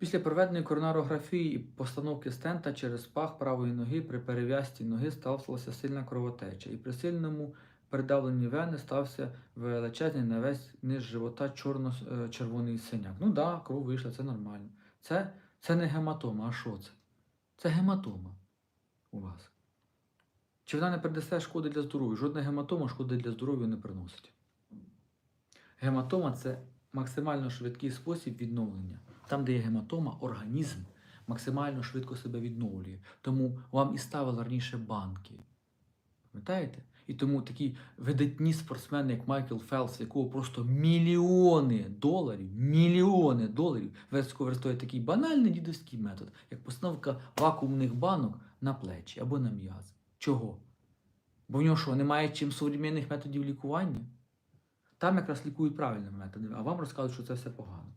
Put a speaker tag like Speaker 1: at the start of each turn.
Speaker 1: Після проведеної коронарографії і постановки стента через пах правої ноги при перев'язці ноги сталася сильна кровотеча, і при сильному передавленні вени стався величезний на весь низ живота чорно-червоний синяк. Ну да, кров вийшла, це нормально. Це, це не гематома, а що це? Це гематома у вас. Чи вона не принесе шкоди для здоров'я? Жодна гематома шкоди для здоров'я не приносить. Гематома це максимально швидкий спосіб відновлення. Там, де є гематома, організм максимально швидко себе відновлює. Тому вам і ставили раніше банки. Пам'ятаєте? І тому такі видатні спортсмени, як Майкл Фелпс, якого просто мільйони доларів, мільйони доларів використовує такий банальний дідовський метод, як постановка вакуумних банок на плечі або на м'язи. Чого? Бо в нього що, немає чим сучасних методів лікування? Там якраз лікують правильними методами, а вам розказують, що це все погано.